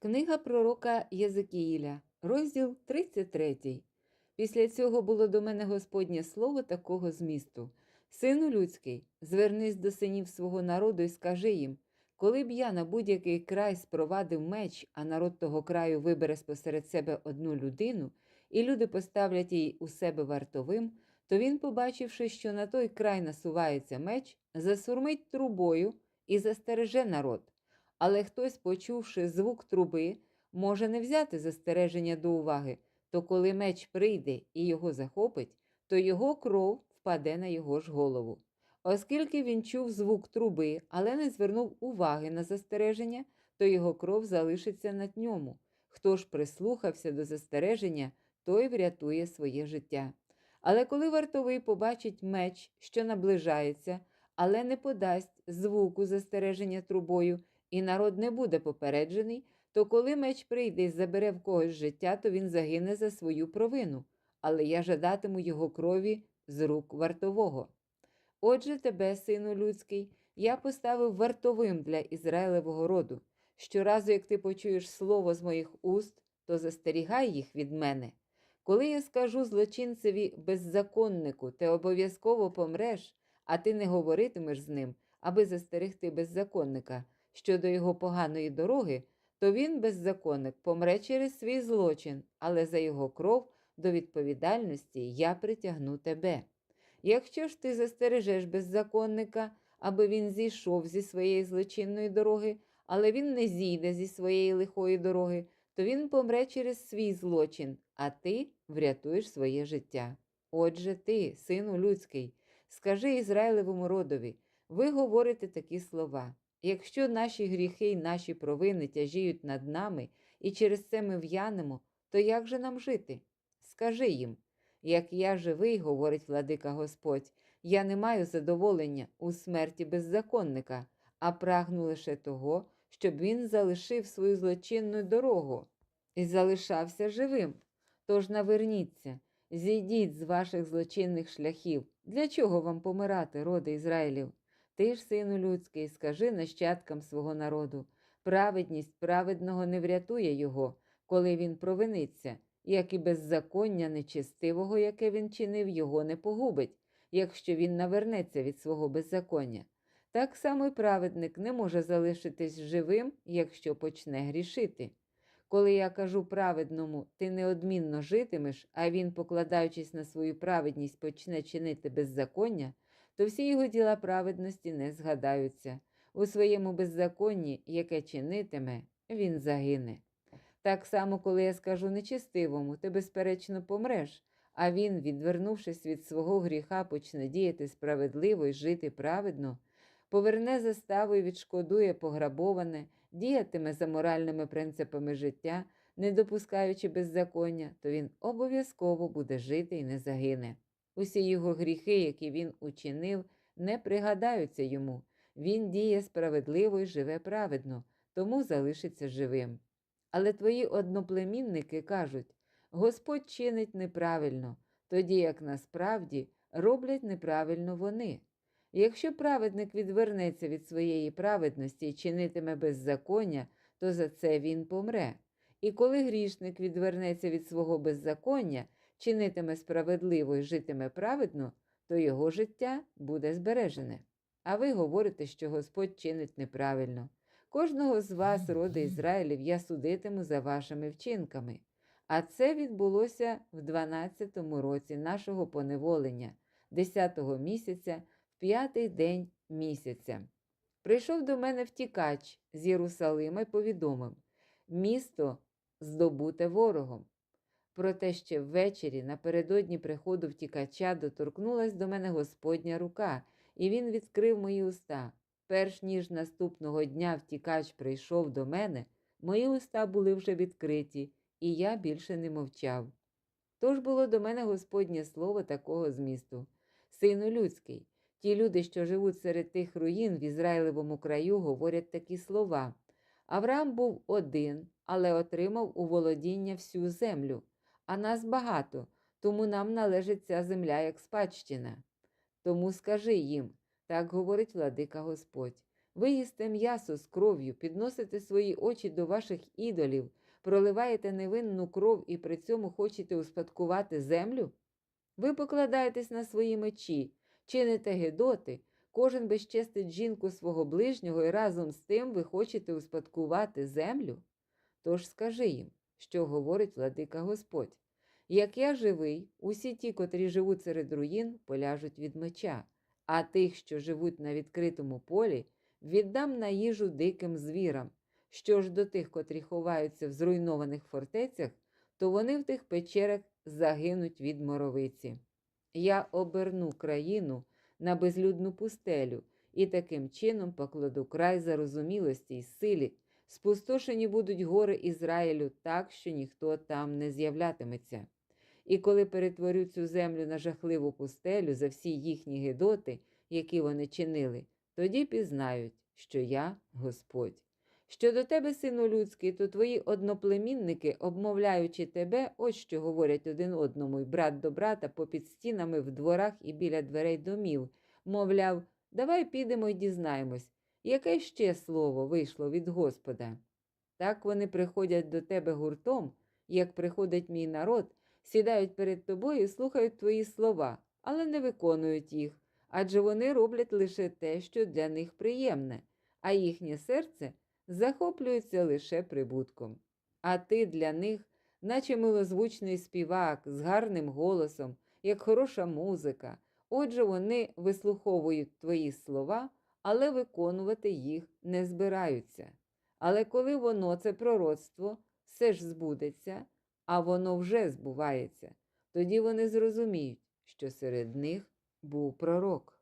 Книга пророка Єзекіїля, розділ 33. Після цього було до мене Господнє слово такого змісту. Сину людський, звернись до синів свого народу і скажи їм, коли б я на будь-який край спровадив меч, а народ того краю вибере спосеред себе одну людину, і люди поставлять її у себе вартовим, то він, побачивши, що на той край насувається меч, засурмить трубою і застереже народ. Але хтось, почувши звук труби, може не взяти застереження до уваги, то коли меч прийде і його захопить, то його кров впаде на його ж голову. Оскільки він чув звук труби, але не звернув уваги на застереження, то його кров залишиться на ньому. Хто ж прислухався до застереження, той врятує своє життя. Але коли вартовий побачить меч, що наближається, але не подасть звуку застереження трубою, і народ не буде попереджений, то коли меч прийде і забере в когось життя, то він загине за свою провину, але я жадатиму його крові з рук вартового. Отже, тебе, сину людський, я поставив вартовим для Ізраїлевого роду. Щоразу, як ти почуєш слово з моїх уст, то застерігай їх від мене. Коли я скажу злочинцеві беззаконнику, ти обов'язково помреш, а ти не говоритимеш з ним, аби застерегти беззаконника щодо його поганої дороги, то він, беззаконник, помре через свій злочин, але за його кров до відповідальності я притягну тебе. Якщо ж ти застережеш беззаконника, аби він зійшов зі своєї злочинної дороги, але він не зійде зі своєї лихої дороги, то він помре через свій злочин, а ти врятуєш своє життя. Отже, ти, сину людський, скажи Ізраїлевому родові, ви говорите такі слова. Якщо наші гріхи й наші провини тяжіють над нами, і через це ми в'янемо, то як же нам жити? Скажи їм, як я живий, говорить владика Господь, я не маю задоволення у смерті беззаконника, а прагну лише того, щоб він залишив свою злочинну дорогу і залишався живим. Тож наверніться, зійдіть з ваших злочинних шляхів. Для чого вам помирати, роди Ізраїлів? Ти ж, сину людський, скажи нащадкам свого народу праведність праведного не врятує його, коли він провиниться, як і беззаконня нечестивого, яке він чинив, його не погубить, якщо він навернеться від свого беззаконня. Так само й праведник не може залишитись живим, якщо почне грішити. Коли я кажу праведному, ти неодмінно житимеш, а він, покладаючись на свою праведність, почне чинити беззаконня то всі його діла праведності не згадаються. У своєму беззаконні, яке чинитиме, він загине. Так само, коли я скажу нечестивому, ти, безперечно, помреш, а він, відвернувшись від свого гріха, почне діяти справедливо і жити праведно, поверне заставу і відшкодує пограбоване, діятиме за моральними принципами життя, не допускаючи беззаконня, то він обов'язково буде жити і не загине. Усі його гріхи, які він учинив, не пригадаються йому. Він діє справедливо і живе праведно, тому залишиться живим. Але твої одноплемінники кажуть Господь чинить неправильно, тоді як насправді роблять неправильно вони. Якщо праведник відвернеться від своєї праведності і чинитиме беззаконня, то за це він помре. І коли грішник відвернеться від свого беззаконня, чинитиме справедливо і житиме праведно, то його життя буде збережене. А ви говорите, що Господь чинить неправильно. Кожного з вас, роди Ізраїлів, я судитиму за вашими вчинками. А це відбулося в 12-му році нашого поневолення, 10-го місяця, в п'ятий день місяця. Прийшов до мене втікач з Єрусалима і повідомив місто здобуте ворогом. Проте ще ввечері, напередодні приходу втікача, доторкнулась до мене Господня рука, і він відкрив мої уста. Перш ніж наступного дня втікач прийшов до мене, мої уста були вже відкриті, і я більше не мовчав. Тож було до мене Господнє слово такого змісту Сину людський, ті люди, що живуть серед тих руїн в Ізраїлевому краю, говорять такі слова. Авраам був один, але отримав у володіння всю землю а нас багато, тому нам належить ця земля як спадщина. Тому скажи їм, так говорить владика Господь. Ви їсте м'ясо з кров'ю, підносите свої очі до ваших ідолів, проливаєте невинну кров і при цьому хочете успадкувати землю? Ви покладаєтесь на свої мечі, чините гедоти, кожен безчестить жінку свого ближнього і разом з тим ви хочете успадкувати землю? Тож скажи їм, що говорить владика Господь. Як я живий, усі ті, котрі живуть серед руїн, поляжуть від меча, а тих, що живуть на відкритому полі, віддам на їжу диким звірам. Що ж до тих, котрі ховаються в зруйнованих фортецях, то вони в тих печерах загинуть від моровиці. Я оберну країну на безлюдну пустелю і таким чином покладу край зарозумілості й силі. Спустошені будуть гори Ізраїлю так, що ніхто там не з'являтиметься. І коли перетворю цю землю на жахливу пустелю за всі їхні гидоти, які вони чинили, тоді пізнають, що я Господь. Щодо тебе, сину людський, то твої одноплемінники, обмовляючи тебе, ось що говорять один одному, й брат до брата попід стінами в дворах і біля дверей домів, мовляв, давай підемо й дізнаємось, яке ще слово вийшло від Господа. Так вони приходять до тебе гуртом, як приходить мій народ, сідають перед тобою і слухають твої слова, але не виконують їх, адже вони роблять лише те, що для них приємне, а їхнє серце захоплюється лише прибутком. А ти для них, наче милозвучний співак з гарним голосом, як хороша музика. Отже, вони вислуховують твої слова, але виконувати їх не збираються. Але коли воно, це пророцтво, все ж збудеться, а воно вже збувається, тоді вони зрозуміють, що серед них був пророк.